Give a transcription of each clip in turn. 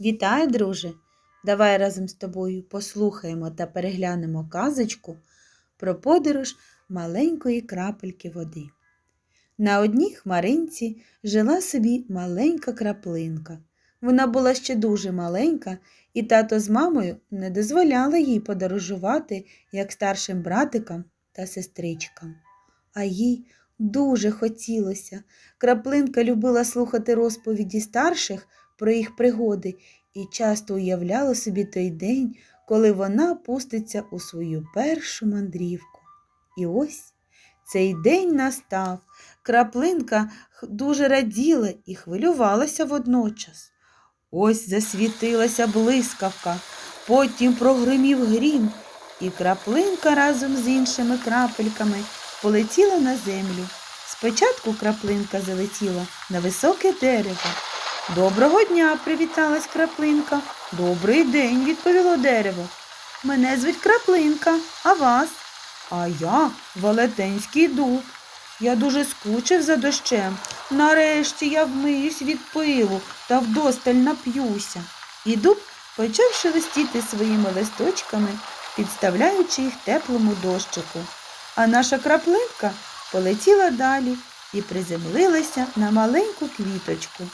Вітаю, друже! Давай разом з тобою послухаємо та переглянемо казочку про подорож маленької крапельки води. На одній хмаринці жила собі маленька краплинка. Вона була ще дуже маленька, і тато з мамою не дозволяли їй подорожувати як старшим братикам та сестричкам. А їй дуже хотілося. Краплинка любила слухати розповіді старших про їх пригоди і часто уявляла собі той день, коли вона пуститься у свою першу мандрівку. І ось цей день настав. Краплинка дуже раділа і хвилювалася водночас. Ось засвітилася блискавка, потім прогримів грім, і краплинка разом з іншими крапельками полетіла на землю. Спочатку краплинка залетіла на високе дерево. Доброго дня, привіталась краплинка. Добрий день, відповіло дерево. Мене звуть краплинка, а вас? А я велетенський дуб. Я дуже скучив за дощем. Нарешті я вмиюсь від пилу та вдосталь нап'юся. І дуб почав шелестіти своїми листочками, підставляючи їх теплому дощику. А наша краплинка полетіла далі і приземлилася на маленьку квіточку.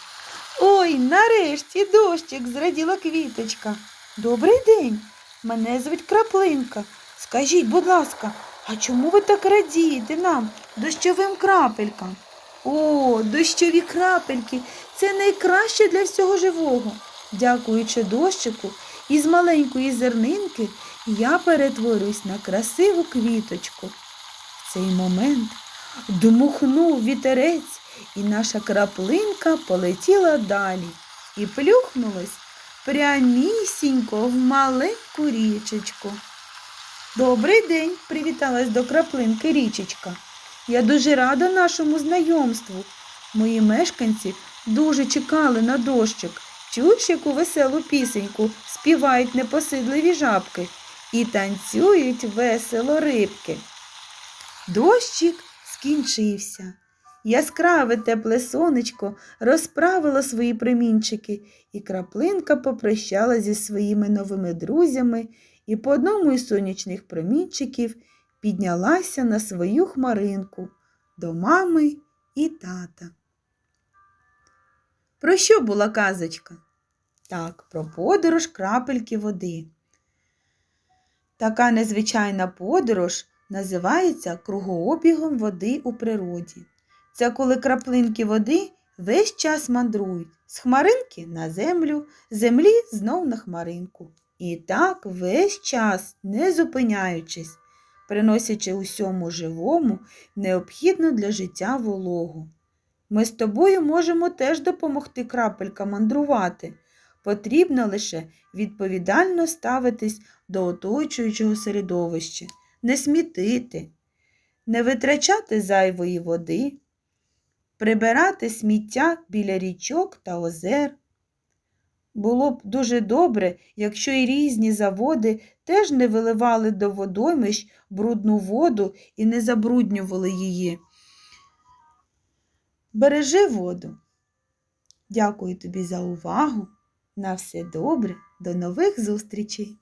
Ой, нарешті дощик, зраділа квіточка. Добрий день, мене звуть Краплинка. Скажіть, будь ласка, а чому ви так радієте нам, дощовим крапелькам? О, дощові крапельки це найкраще для всього живого. Дякуючи дощику, із маленької зернинки я перетворююсь на красиву квіточку. В цей момент дмухнув вітерець, і наша краплинка полетіла далі і плюхнулась прямісінько в маленьку річечку. Добрий день, привіталась до краплинки річечка. Я дуже рада нашому знайомству. Мої мешканці дуже чекали на дощик. Чуєш, яку веселу пісеньку співають непосидливі жабки і танцюють весело рибки. Дощик скінчився. Яскраве тепле сонечко розправило свої промінчики, і краплинка попрощала зі своїми новими друзями і по одному із сонячних промінчиків піднялася на свою хмаринку до мами і тата. Про що була казочка? Так, про подорож крапельки води. Така незвичайна подорож називається кругообігом води у природі. Це коли краплинки води весь час мандрують з хмаринки на землю, землі знов на хмаринку. І так весь час, не зупиняючись, приносячи усьому живому необхідну для життя вологу. Ми з тобою можемо теж допомогти крапелькам мандрувати. Потрібно лише відповідально ставитись до оточуючого середовища, не смітити, не витрачати зайвої води, прибирати сміття біля річок та озер. Було б дуже добре, якщо і різні заводи теж не виливали до водоймищ брудну воду і не забруднювали її. Бережи воду. Дякую тобі за увагу. На все добре, до нових зустрічей!